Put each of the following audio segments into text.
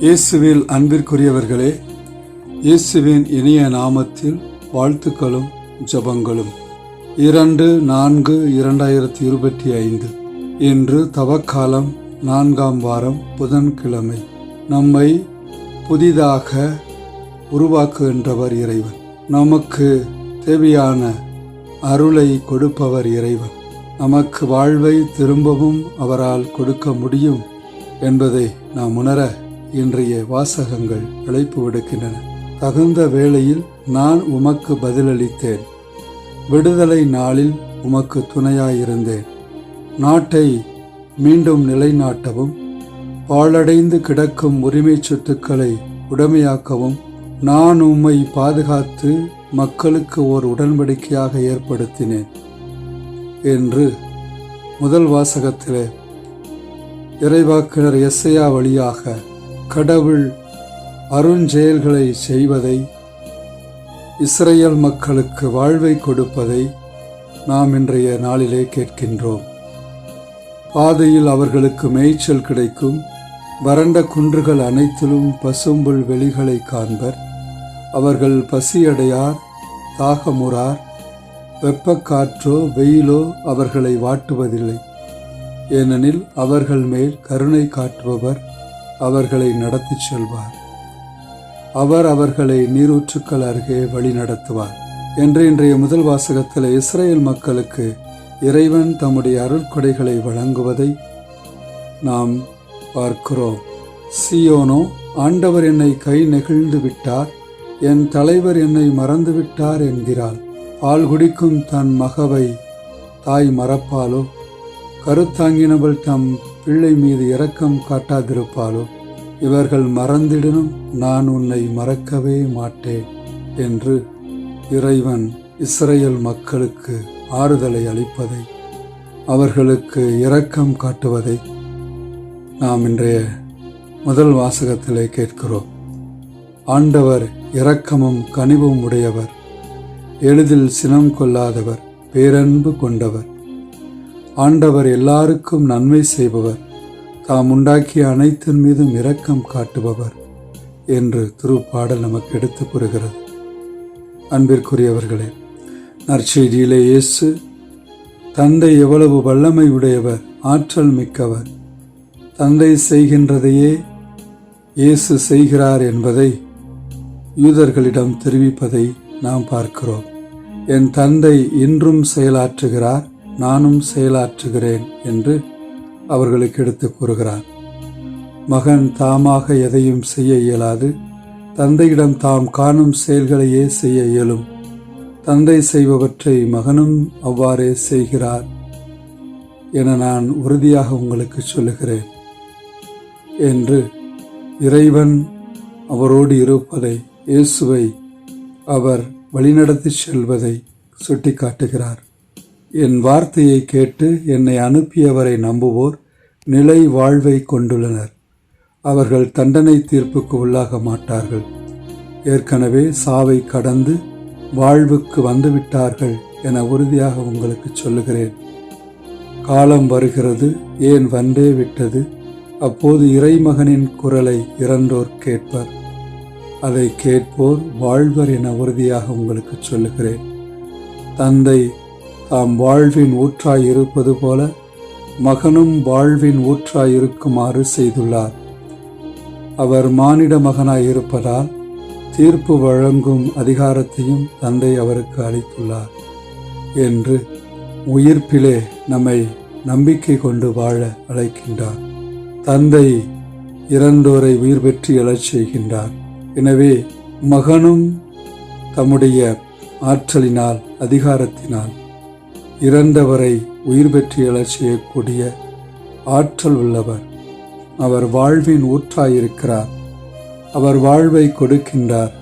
இயேசுவில் அன்பிற்குரியவர்களே இயேசுவின் இணைய நாமத்தில் வாழ்த்துக்களும் ஜெபங்களும். இரண்டு நான்கு இரண்டாயிரத்தி இருபத்தி ஐந்து. இன்று தவக்காலம் நான்காம் வாரம் புதன்கிழமை. நம்மை புதிதாக உருவாக்குகின்றவர் இறைவன். நமக்கு தேவையான அருளை கொடுப்பவர் இறைவன். நமக்கு வாழ்வை திரும்பவும் அவரால் கொடுக்க முடியும் என்பதை நாம் உணர இன்றைய வாசகங்கள் அழைப்பு விடுக்கின்றன. தகுந்த வேளையில் நான் உமக்கு பதிலளித்தேன். விடுதலை நாளில் உமக்கு துணையாயிருந்தேன். நாட்டை மீண்டும் நிலைநாட்டவும் பாழடைந்து கிடக்கும் உரிமை சொத்துக்களை உடமையாக்கவும் நான் உம்மை பாதுகாத்து மக்களுக்கு ஓர் உடன்படிக்கையாக ஏற்படுத்தினேன் என்று முதல் வாசகத்திலே இறைவாக்கினர் எஸ்ஐயா வழியாக கடவுள் அருஞ்செயல்களை செய்வதை இஸ்ரேல் மக்களுக்கு வாழ்வை கொடுப்பதை நாம் இன்றைய நாளிலே கேட்கின்றோம். பாதையில் அவர்களுக்கு மேய்ச்சல் கிடைக்கும் வறண்ட குன்றுகள் அனைத்திலும் பசும்புல் வெளிகளை காண்பர். அவர்கள் பசியடையார் தாகமுறார் வெப்பக்காற்றோ வெயிலோ அவர்களை வாட்டுவதில்லை. ஏனெனில் அவர்கள் மேல் கருணை காட்டுபவர். அவர்களை நடத்திச் செல்வார். அவர் அவர்களை நீரூற்றுக்கள் அருகே வழி நடத்துவார் என்று இன்றைய முதல் வாசகத்தில் இஸ்ரேல் மக்களுக்கு இறைவன் தம்முடைய அருள்கொடைகளை வழங்குவதை நாம் பார்க்கிறோம். சியோனோ ஆண்டவர் என்னை கை நெகிழ்ந்து விட்டார் என் தலைவர் என்னை மறந்து விட்டார் என்கிறாள். பால் குடிக்கும் தன் மகவை தாய் மறப்பாலோ கருத்தாங்கினவள் தம் பிள்ளை மீது இரக்கம் காட்டாதிருப்பாலோ இவர்கள் மறந்திடனும் நான் உன்னை மறக்கவே மாட்டேன் என்று இறைவன் இஸ்ரேல் மக்களுக்கு ஆறுதலை அளிப்பதை அவர்களுக்கு இரக்கம் காட்டுவதை நாம் இன்றைய முதல் வாசகத்திலே கேட்கிறோம். ஆண்டவர் இரக்கமும் கனிவும் உடையவர் எளிதில் சினம் கொள்ளாதவர் பேரன்பு கொண்டவர். ஆண்டவர் எல்லாருக்கும் நன்மை செய்பவர். தாம் உண்டாக்கிய அனைத்தின் மீதும் இரக்கம் காட்டுபவர் என்று திருப்பாடல் நமக்கு எடுத்து கூறுகிறது. அன்பிற்குரியவர்களே நற்செய்தியிலே இயேசு தந்தை எவ்வளவு வல்லமை உடையவர் ஆற்றல் மிக்கவர் தந்தை செய்கின்றதையே இயேசு செய்கிறார் என்பதை யூதர்களிடம் தெரிவிப்பதை நாம் பார்க்கிறோம். என் தந்தை இன்றும் செயலாற்றுகிறார் நானும் செயலாற்றுகிறேன் என்று அவர்களுக்கு எடுத்து கூறுகிறார். மகன் தாமாக எதையும் செய்ய இயலாது. தந்தையிடம் தாம் காணும் செயல்களையே செய்ய இயலும். தந்தை செய்பவற்றை மகனும் அவ்வாறே செய்கிறார் என நான் உறுதியாக உங்களுக்கு சொல்லுகிறேன் என்று இறைவன் அவரோடு இருப்பதை இயேசுவை அவர் வழிநடத்தி செல்வதை சுட்டிக்காட்டுகிறார். என் வார்த்தையை கேட்டு என்னை அனுப்பியவரை நம்புவோர் நிலை வாழ்வை கொண்டுள்ளனர். அவர்கள் தண்டனை தீர்ப்புக்கு உள்ளாக மாட்டார்கள். ஏற்கனவே சாவை கடந்து வாழ்வுக்கு வந்துவிட்டார்கள் என உறுதியாக உங்களுக்கு சொல்லுகிறேன். காலம் வருகிறது ஏன் வந்தே விட்டது? அப்போது இறைமகனின் குரலை இறந்தோர் கேட்பர். அதை கேட்போர் வாழ்வர் என உறுதியாக உங்களுக்கு சொல்லுகிறேன். தந்தை தாம் வாழ்வின் ஊற்றாய் இருப்பது போல மகனும் வாழ்வின் ஊற்றாய் இருக்குமாறு செய்துள்ளார். அவர் மானிட மகனாய் இருப்பதால் தீர்ப்பு வழங்கும் அதிகாரத்தையும் தந்தை அவருக்கு அளித்துள்ளார் என்று உயிர்ப்பிலே நம்மை நம்பிக்கை கொண்டு வாழ அழைக்கின்றார். தந்தை இறந்தோரை உயிர் பெற்று எழச் செய்கின்றார். எனவே மகனும் தம்முடைய ஆற்றலினால் அதிகாரத்தினால் இறந்தவரை உயிர் பெற்று எழச் செய்யக்கூடிய ஆற்றல் உள்ளவர். அவர் வாழ்வின் ஊற்றாயிருக்கிறார். அவர் வாழ்வை கொடுக்கின்றார்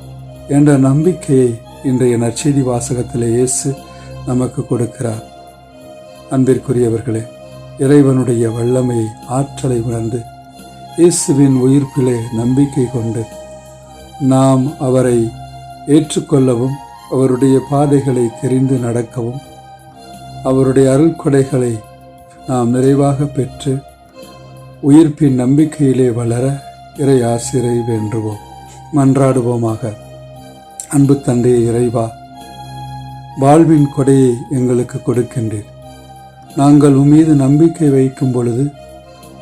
என்ற நம்பிக்கையை இன்றைய நற்செய்தி வாசகத்திலே இயேசு நமக்கு கொடுக்கிறார். அன்பிற்குரியவர்களே இறைவனுடைய வல்லமையை ஆற்றலை உணர்ந்து இயேசுவின் உயிர்ப்பிலே நம்பிக்கை கொண்டு நாம் அவரை ஏற்றுக்கொள்ளவும் அவருடைய பாதைகளை தெரிந்து நடக்கவும் அவருடைய அருள்கொடைகளை நாம் நிறைவாக பெற்று உயிர்ப்பின் நம்பிக்கையிலே வளர இறை ஆசிரை வேண்டுவோம். மன்றாடுவோமாக. அன்பு தந்தையை இறைவா வாழ்வின் கொடையை எங்களுக்கு கொடுக்கின்றீர். நாங்கள் உம்மீது நம்பிக்கை வைக்கும் பொழுது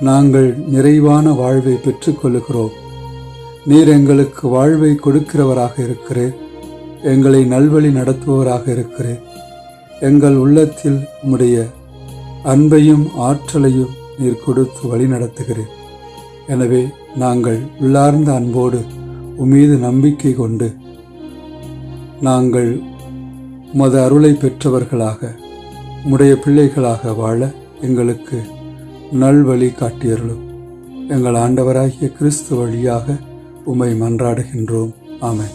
நாங்கள் நிறைவான வாழ்வை பெற்றுக்கொள்கிறோம் நீர் எங்களுக்கு வாழ்வை கொடுக்கிறவராக இருக்கிறேன் எங்களை நல்வழி நடத்துபவராக இருக்கிறேன் எங்கள் உள்ளத்தில் உம்முடைய அன்பையும் ஆற்றலையும் நீர் கொடுத்து வழி நடத்துகிறீர் எனவே நாங்கள் உள்ளார்ந்த அன்போடு உமீது நம்பிக்கை கொண்டு நாங்கள் உமது அருளை பெற்றவர்களாக உம்முடைய பிள்ளைகளாக வாழ எங்களுக்கு நல்வழி காட்டியருளும். எங்கள் ஆண்டவராகிய கிறிஸ்து வழியாக உம்மை மன்றாடுகின்றோம். ஆமை